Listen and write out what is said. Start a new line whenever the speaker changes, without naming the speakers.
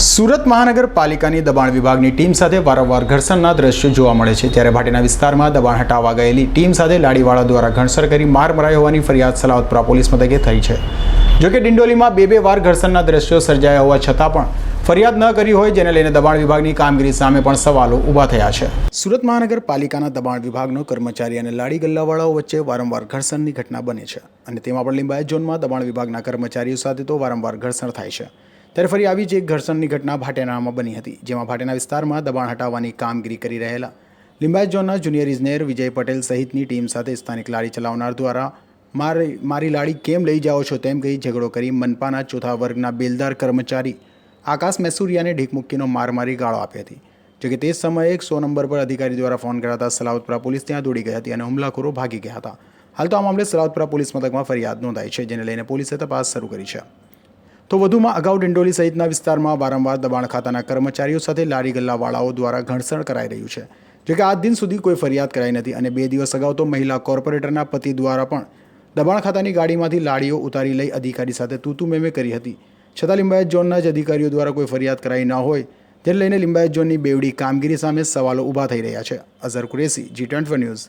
સુરત મહાનગરપાલિકાની દબાણ વિભાગની ટીમ સાથે વારંવાર ઘર્ષણના દ્રશ્યો જોવા મળે છે. ત્યારે ભાટીના વિસ્તારમાં દબાણ હટાવવા ગયેલી ટીમ સાથે લાડીવાળા દ્વારા ઘર્ષણ કરી માર મરાઈ હોવાની ફરિયાદ સલાવતપુરા પોલીસ મથકે થઈ છે. જોકે ડિંડોલીમાં બે બે વાર ઘર્ષણના દ્રશ્યો સર્જાયા હોવા છતાં પણ ફરિયાદ ન કરી હોય જેને લઈને દબાણ વિભાગની કામગીરી સામે પણ સવાલો ઊભા થયા છે. સુરત મહાનગરપાલિકાના દબાણ વિભાગનો કર્મચારી અને લાડી ગલ્લાવાળાઓ વચ્ચે વારંવાર ઘર્ષણની ઘટના બને છે અને તેમાં પણ લિંબાયત ઝોનમાં દબાણ વિભાગના કર્મચારીઓ સાથે તો વારંવાર ઘર્ષણ થાય છે. ત્યારે ફરી આવી જ એક ઘર્ષણની ઘટના ભાટેનામાં બની હતી, જેમાં ભાટેના વિસ્તારમાં દબાણ હટાવવાની કામગીરી કરી રહેલા લિંબાયત ઝોનના જુનિયર ઇજનેર વિજય પટેલ સહિતની ટીમ સાથે સ્થાનિક લારી ચલાવનાર દ્વારા મારી મારી લાડી કેમ લઈ જાઓ છો તેમ કહી ઝઘડો કરી મનપાના ચોથા વર્ગના બેલદાર કર્મચારી આકાશ મેસુરિયાને ઢીક મૂકીનો માર મારી ગાળો આપી હતી, જોકે તે સમયે એક સો નંબર પર અધિકારી દ્વારા ફોન કરાતા સલાવતપુરા પોલીસ ત્યાં દોડી ગઈ હતી અને હુમલાખોરો ભાગી ગયા હતા. હાલ તો આ મામલે સલાવતપુરા પોલીસ મથકમાં ફરિયાદ નોંધાઈ છે, જેને લઈને પોલીસે તપાસ શરૂ કરી છે. તો વધુમાં અગાઉ ડિંડોલી સહિતના વિસ્તારમાં વારંવાર દબાણ ખાતાના કર્મચારીઓ સાથે લારી ગલ્લાવાળાઓ દ્વારા ઘર્ષણ કરાઈ રહ્યું છે. જોકે આજ દિન સુધી કોઈ ફરિયાદ કરાઈ નથી અને બે દિવસ અગાઉ તો મહિલા કોર્પોરેટરના પતિ દ્વારા પણ દબાણ ખાતાની ગાડીમાંથી લાડીઓ ઉતારી લઈ અધિકારી સાથે તૂતુ મેમે કરી હતી. છતાં લિંબાયત ઝોનના જ અધિકારીઓ દ્વારા કોઈ ફરિયાદ કરાઈ ન હોય તેને લઈને લિંબાયત ઝોનની બેવડી કામગીરી સામે સવાલો ઊભા થઈ રહ્યા છે. Azhar Qureshi, G twenty news.